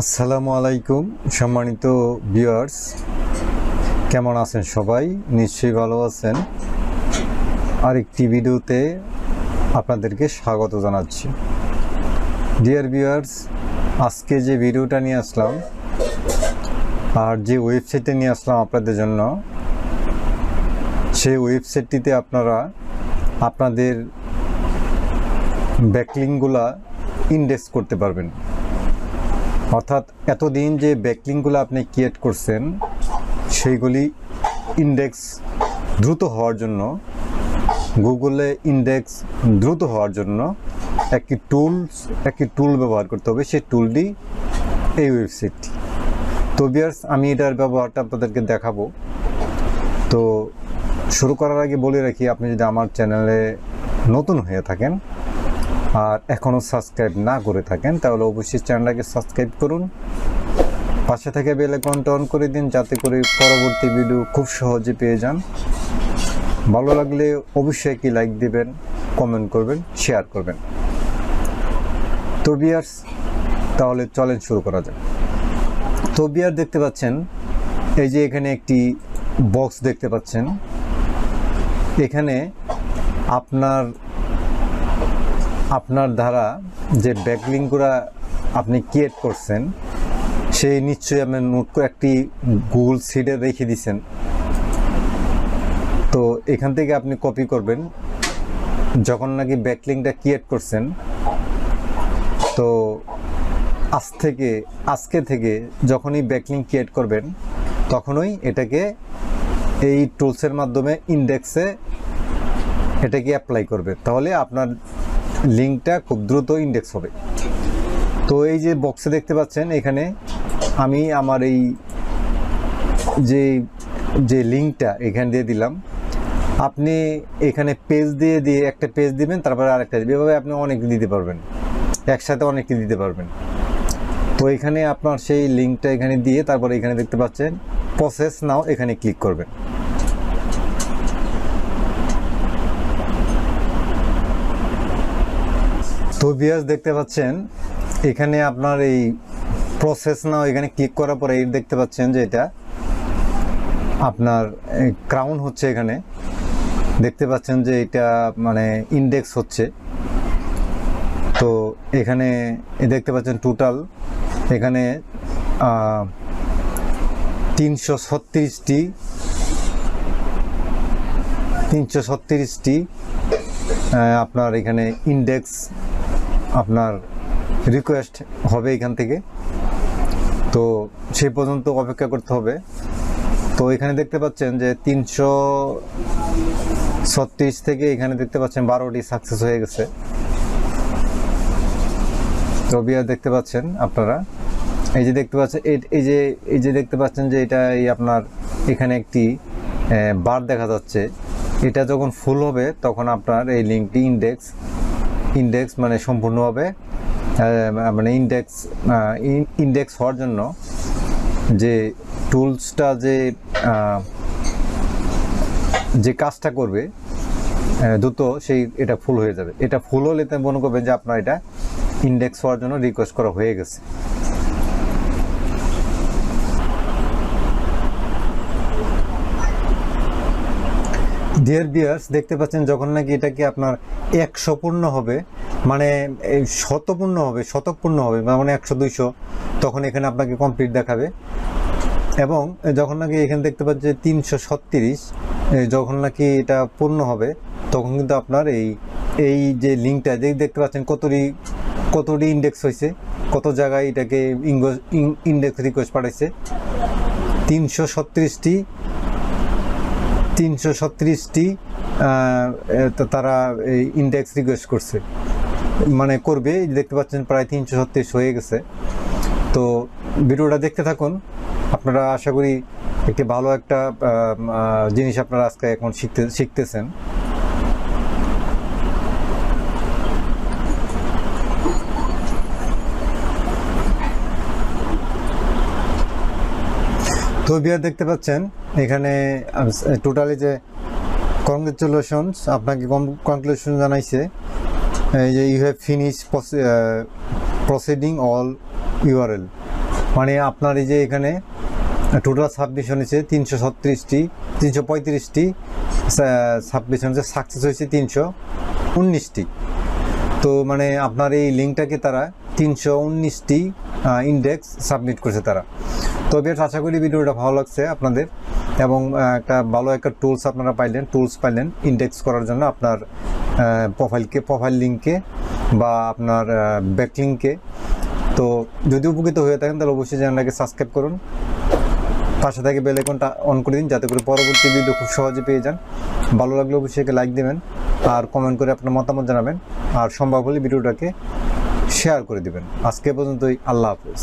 আসসালামু আলাইকুম, সম্মানিত ভিউয়ার্স। কেমন আছেন সবাই? নিশ্চয়ই ভালো আছেন। আরেকটি ভিডিওতে আপনাদেরকে স্বাগত জানাচ্ছি। ডিয়ার ভিউয়ার্স, আজকে যে ভিডিওটা নিয়ে আসলাম আর যে ওয়েবসাইটে নিয়ে আসলাম আপনাদের জন্য, সেই ওয়েবসাইটটিতে আপনারা আপনাদের ব্যাকলিংগুলা ইন্ডেক্স করতে পারবেন। অর্থাৎ এতদিন যে ব্যাকলিংগুলো আপনি ক্রিয়েট করছেন, সেইগুলি ইন্ডেক্স দ্রুত হওয়ার জন্য, গুগলে ইন্ডেক্স দ্রুত হওয়ার জন্য একটি টুলস একটি টুল ব্যবহার করতে হবে। সেই টুলটি এই ওয়েবসাইটটি তো বিয়ার্স আমি এটার ব্যবহারটা আপনাদেরকে দেখাবো। তো শুরু করার আগে বলে রাখি, আপনি যদি আমার চ্যানেলে নতুন হয়ে থাকেন আর এখনও সাবস্ক্রাইব না করে থাকেন, তাহলে অবশ্যই চ্যানেলটাকে সাবস্ক্রাইব করুন। পাশে থেকে বেল আইকনটা অন করে দিন, যাতে করে পরবর্তী ভিডিও খুব সহজে পেয়ে যান। ভালো লাগলে অবশ্যই একটি লাইক দিবেন, কমেন্ট করবেন, শেয়ার করবেন। তো বিয়ার্স তাহলে চলেন শুরু করা যাক। তো বিয়ার দেখতে পাচ্ছেন, এই যে এখানে একটি বক্স দেখতে পাচ্ছেন। এখানে আপনার আপনার দ্বারা যে ব্যাকলিংগুলো আপনি ক্রিয়েট করছেন, সেই নিশ্চয়ই আপনি নোট করে একটি গুগল সিডে রেখে দিছেন। তো এখান থেকে আপনি কপি করবেন। যখন নাকি ব্যাকলিংটা ক্রিয়েট করছেন, তো আজ থেকে, আজকে থেকে যখনই ব্যাকলিং ক্রিয়েট করবেন, তখনই এটাকে এই টুলসের মাধ্যমে ইন্ডেক্সে এটাকে অ্যাপ্লাই করবে। তাহলে আপনার লিঙ্কটা খুব দ্রুত ইন্ডেক্স হবে। তো এই যে বক্সে দেখতে পাচ্ছেন, এখানে আমি আমার এই যে যে লিঙ্কটা এখানে দিয়ে দিলাম। আপনি এখানে পেজ দিয়ে দিয়ে একটা পেজ দিবেন, তারপরে আরেকটা দিবেন। এভাবে আপনি অনেক দিতে পারবেন। একসাথে অনেকটি দিতে পারবেন। তো এখানে আপনার সেই লিঙ্কটা এখানে দিয়ে, তারপরে এখানে দেখতে পাচ্ছেন প্রসেস নাও এখানে ক্লিক করবেন। তো বিয়াস দেখতে পাচ্ছেন, এখানে আপনার এই প্রসেস নাও এখানে ক্লিক করার পরে এই দেখতে পাচ্ছেন যে এটা আপনার ক্রাউন হচ্ছে এখানে। দেখতে পাচ্ছেন যে এটা মানে ইন্ডেক্স হচ্ছে। তো এখানে দেখতে পাচ্ছেন টোটাল এখানে তিনশো ছত্রিশটি তিনশো ছত্রিশটি আপনার এখানে ইন্ডেক্স আপনার রিকোয়েস্ট হবে এখান থেকে। তো সেই পর্যন্ত অপেক্ষা করতে হবে। তো এখানে দেখতে পাচ্ছেন যে তিনশো ছত্রিশ থেকে এখানে দেখতে পাচ্ছেন বারোটি সাকসেস হয়ে গেছে। তো বিয়ার দেখতে পাচ্ছেন আপনারা। এই যে দেখতে পাচ্ছেন, এই যে এই যে দেখতে পাচ্ছেন যে এটা এই আপনার এখানে একটি বার দেখা যাচ্ছে। এটা যখন ফুল হবে, তখন আপনার এই লিঙ্কটি ইন্ডেক্স ইন্ডেক্স মানে সম্পূর্ণভাবে মানে ইন্ডেক্স ইন্ডেক্স হওয়ার জন্য যে টুলসটা যে যে কাজটা করবে দ্রুত সেই এটা ফুল হয়ে যাবে। এটা ফুল হলে মনে করবেন যে আপনার এটা ইন্ডেক্স হওয়ার জন্য রিকোয়েস্ট করা হয়ে গেছে। ডিয়ার বিয়ার্স দেখতে পাচ্ছেন যখন নাকি এটা কি আপনার একশো পূর্ণ হবে মানে শতপূর্ণ হবে শতপূর্ণ হবে মানে একশো, দুইশো, তখন এখানে আপনাকে কমপ্লিট দেখাবে। এবং যখন নাকি এখানে দেখতে পাচ্ছেন তিনশো ছত্রিশ যখন নাকি এটা পূর্ণ হবে, তখন কিন্তু আপনার এই এই যে লিঙ্কটা যে দেখতে পাচ্ছেন কতটি কতটি ইন্ডেক্স হয়েছে, কত জায়গায় এটাকে ইন্ডেক্স রিকোয়েস্ট পাঠাইছে। তিনশো ছত্রিশটি তিনশো ছত্রিশটি তারা ইন্ডেক্স রিকোয়েস্ট করছে। মানে করবে দেখতে পাচ্ছেন প্রায় তিনশো ছত্রিশ হয়ে গেছে। তো ভিডিওটা দেখতে থাকুন। আপনারা আশা করি একটি ভালো একটা জিনিস আপনারা আজকে এখন শিখতে শিখতেছেন। বিয়ার দেখতে পাচ্ছেন, এখানে টোটালি যে কংগ্রেচুলেশনস আপনাকে কংগ্রেচুলেশন জানাইছে যে you have finish proceeding all URL মানে আপনার এই যে এখানে টোটাল সাবমিশন হয়েছে তিনশো ছত্রিশটি, তিনশো পঁয়ত্রিশটি সাবমিশন হচ্ছে সাকসেস হয়েছে তিনশো উনিশটি। তো মানে আপনার এই লিঙ্কটাকে তারা তিনশো উনিশটি ইন্ডেক্স সাবমিট করছে তারা। তো বেশ, আশা করি ভিডিওটা ভালো লাগছে আপনাদের এবং একটা ভালো একটা টুলস আপনারা পাইলেন টুলস পাইলেন ইন্ডেক্স করার জন্য আপনার প্রোফাইলকে প্রোফাইল লিঙ্কে বা আপনার ব্যাক লিঙ্কে তো যদি উপকৃত হয়ে থাকেন, তাহলে অবশ্যই চ্যানেলটাকে সাবস্ক্রাইব করুন। পাশে থেকে বেল আইকনটা অন করে দিন, যাতে করে পরবর্তী ভিডিও খুব সহজে পেয়ে যান। ভালো লাগলে অবশ্যই একে লাইক দেবেন আর কমেন্ট করে আপনার মতামত জানাবেন। আর সম্ভব হলে ভিডিওটাকে শেয়ার করে দেবেন। আজকে পর্যন্তই, আল্লাহ হাফেজ।